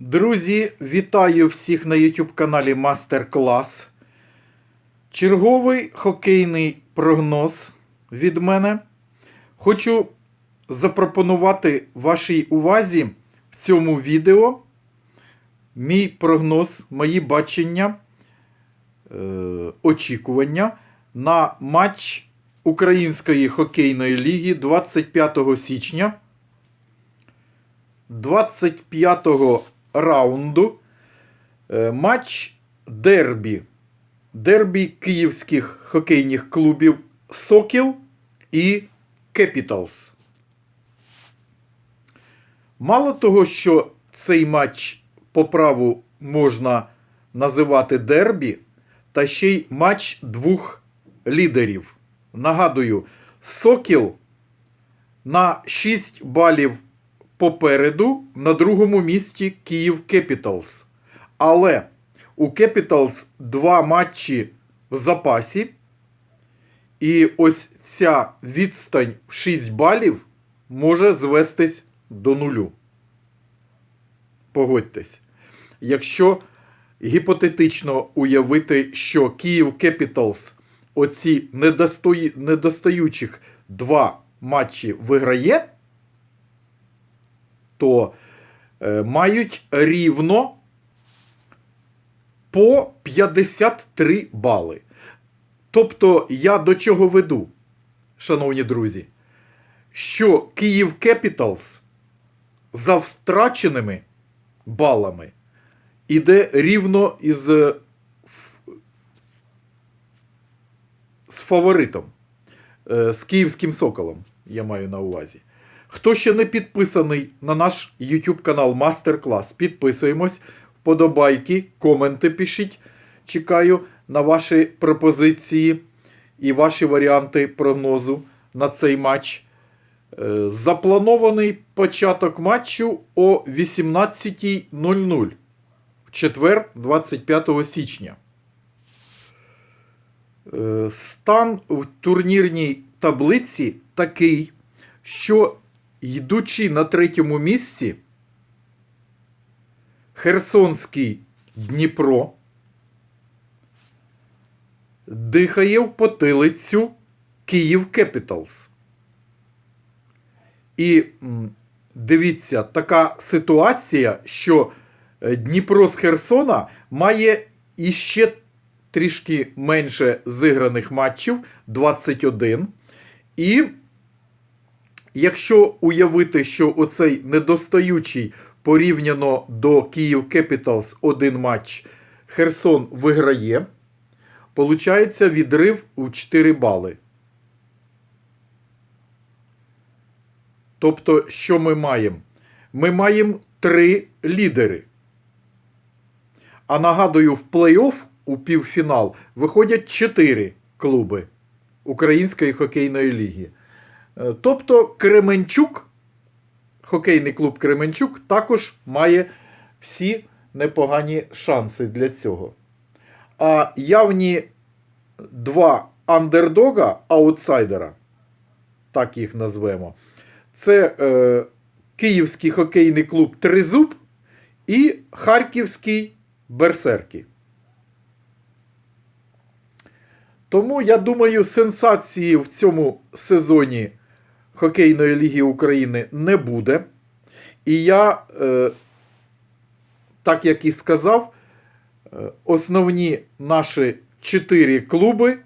Друзі, вітаю всіх на YouTube каналі Мастер Клас. Черговий хокейний прогноз від мене. Хочу запропонувати вашій увазі в цьому відео мій прогноз, мої бачення, е, очікування на матч Української хокейної ліги 25 січня. 25-го раунду е, матч Дербі. Дербі київських хокейних клубів Сокіл і Кепіталс. Мало того, що цей матч по праву можна називати дербі, та ще й матч двох лідерів. Нагадую, Сокіл на 6 балів попереду на другому місці Київ Кепіталс. Але у Кепіталс два матчі в запасі. І ось ця відстань в 6 балів може звестись до нулю. Погодьтесь. Якщо гіпотетично уявити, що Київ Кепіталс оці недостаючих два матчі виграє, то е, мають рівно по 53 бали. Тобто, я до чого веду, шановні друзі, що Київ Кепіталс за втраченими балами іде рівно із е, з фаворитом, е, з київським соколом, я маю на увазі. Хто ще не підписаний на наш YouTube канал Мастер Клас, підписуємось, вподобайки, коменти пишіть. Чекаю на ваші пропозиції і ваші варіанти прогнозу на цей матч. Е, Запланований початок матчу о 18.00 в четвер, 25 січня. Е, Стан в турнірній таблиці такий, що йдучи на третьому місці, Херсонський Дніпро дихає в потилицю Київ Кепіталс. І дивіться, така ситуація, що е, Дніпро з Херсона має іще трішки менше зіграних матчів 21. І якщо уявити, що оцей недостаючий порівняно до Київ Кепіталс один матч Херсон виграє, получається відрив у 4 бали. Тобто, що ми маємо? Ми маємо три лідери. А нагадую, в плей-офф у півфінал виходять чотири клуби Української хокейної ліги. Е, Тобто Кременчук, хокейний клуб Кременчук, також має всі непогані шанси для цього. А явні два андердога, аутсайдера, так їх назвемо, це е, Київський хокейний клуб Тризуб і Харківський Берсерки. Тому я думаю, сенсації в цьому сезоні Хокейної ліги України не буде. І я, е, так як і сказав, е, основні наші чотири клуби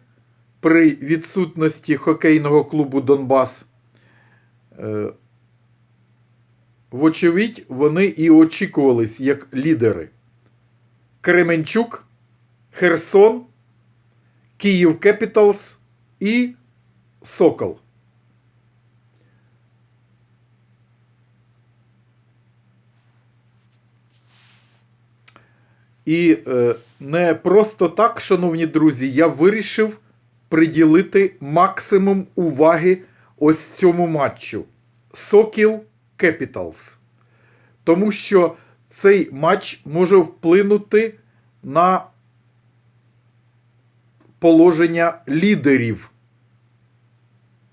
при відсутності хокейного клубу Донбас. е, Вочевидь, вони і очікувались як лідери. Кременчук, Херсон, Київ Кепіталс і Сокол. І е, не просто так, шановні друзі, я вирішив приділити максимум уваги ось цьому матчу. Сокіл Кепіталс. Тому що цей матч може вплинути на положення лідерів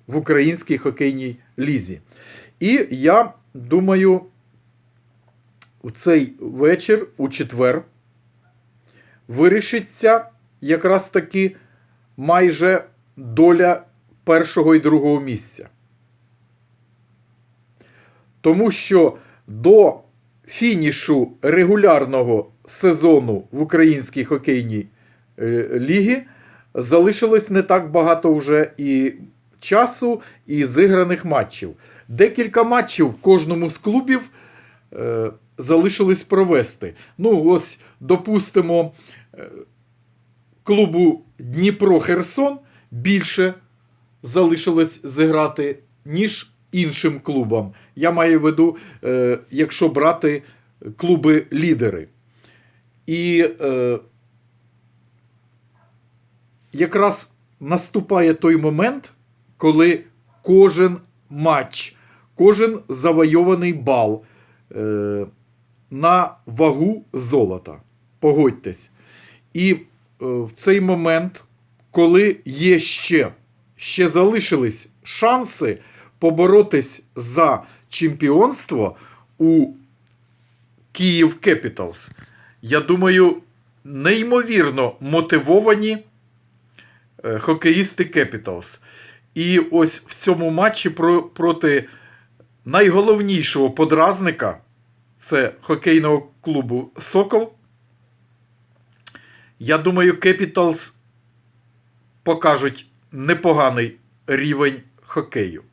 в українській хокейній лізі. І я думаю, в цей вечір, у четвер, вирішиться якраз таки майже доля першого і другого місця. Тому що до фінішу регулярного сезону в українській хокейній е, лігі залишилось не так багато вже і часу, і зіграних матчів. Декілька матчів в кожному з клубів залишилось провести. Ну, ось, допустимо, е, клубу Дніпро Херсон більше залишилось зіграти, ніж іншим клубам. Я маю в виду, е, якщо брати клуби-лідери. І е, якраз наступає той момент, коли кожен матч, кожен завойований бал на вагу золота. Погодьтесь. І е, в цей момент, коли є ще, ще залишились шанси поборотись за чемпіонство у Київ Кепіталс, я думаю, неймовірно мотивовані е, хокеїсти Кепіталс. І ось в цьому матчі про, проти найголовнішого подразника це хокейного клубу Сокол. Я думаю, Кепіталс покажуть непоганий рівень хокею.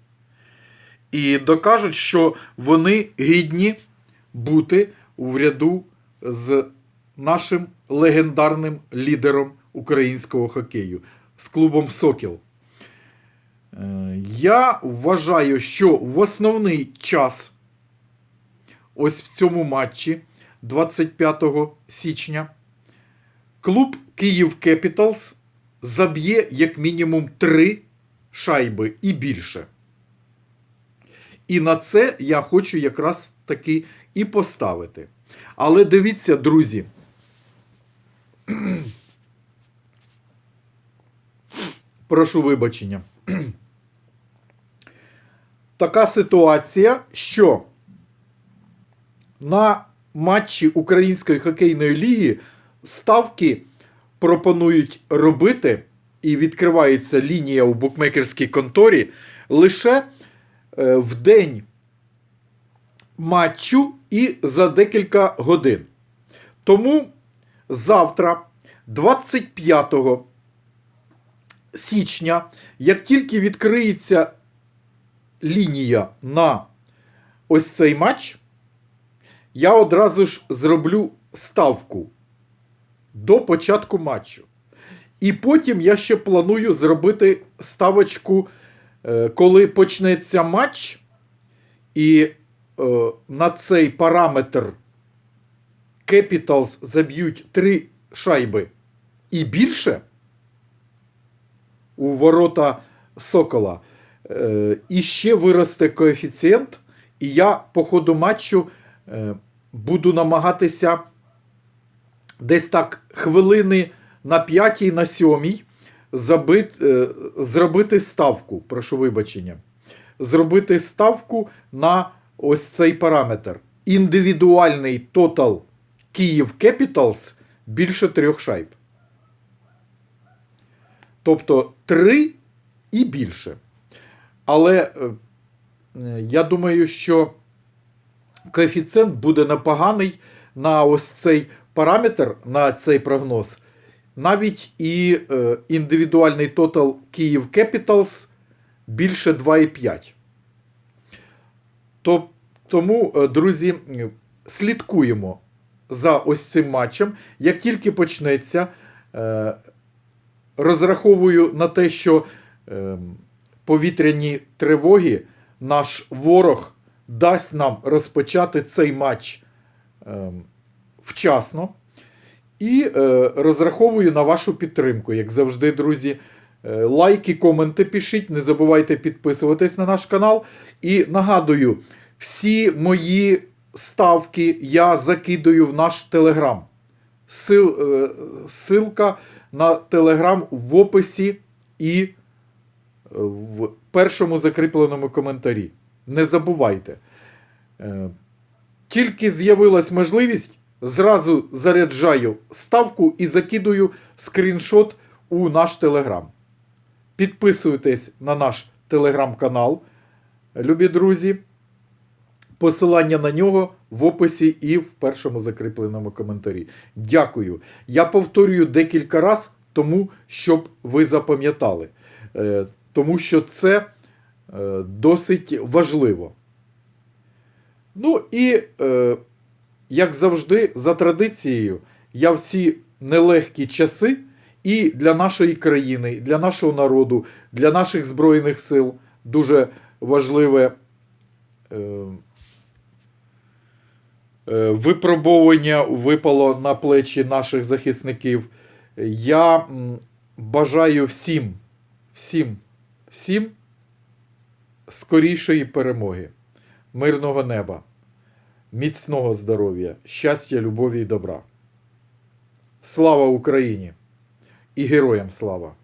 І докажуть, що вони гідні бути в ряду з нашим легендарним лідером українського хокею з клубом Сокіл. Е, Я вважаю, що в основний час, ось в цьому матчі 25 січня, клуб Київ Кепіталс заб'є як мінімум 3 шайби і більше. І на це я хочу якраз таки і поставити. Але дивіться, друзі. Прошу вибачення. Така ситуація, що на матчі Української хокейної ліги ставки пропонують робити, і відкривається лінія у букмекерській конторі лише е, в день матчу і за декілька годин. Тому завтра, 25 січня, як тільки відкриється лінія на ось цей матч, я одразу ж зроблю ставку до початку матчу. І потім я ще планую зробити ставочку, е, коли почнеться матч, і е, на цей параметр Capitals заб'ють 3 шайби і більше у ворота Сокола. Е, і ще виросте коефіцієнт, і я по ходу матчу буду намагатися десь так хвилини на п'ятій, на сьомій е, зробити ставку, прошу вибачення, зробити ставку на ось цей параметр. Індивідуальний тотал Київ Capitals більше трьох шайб. Тобто 3 і більше. Але е, я думаю, що коефіцієнт буде непоганий на ось цей параметр, на цей прогноз. Навіть і е, індивідуальний тотал Київ Capitals більше 2,5. То, тому, е, друзі, слідкуємо за ось цим матчем. Як тільки почнеться, е, розраховую на те, що е, повітряні тривоги наш ворог дасть нам розпочати цей матч е, вчасно. І е, розраховую на вашу підтримку, як завжди, друзі. Е, лайки, коменти пишіть, не забувайте підписуватись на наш канал. І нагадую, всі мої ставки я закидаю в наш телеграм. Сил, е, Силка на телеграм в описі і е, в першому закріпленому коментарі. Не забувайте. Е, Тільки з'явилась можливість, зразу заряджаю ставку і закидую скріншот у наш телеграм. Підписуйтесь на наш телеграм-канал, любі друзі. Посилання на нього в описі і в першому закріпленому коментарі. Дякую. Я повторюю декілька разів, тому щоб ви запам'ятали. Е, Тому що це досить важливо. Ну і, е, як завжди, за традицією, я в ці нелегкі часи і для нашої країни, і для нашого народу, для наших Збройних сил дуже важливе. Е, е, Випробовування випало на плечі наших захисників. Я бажаю всім, всім, всім скорішої перемоги, мирного неба, міцного здоров'я, щастя, любові і добра. Слава Україні і героям слава!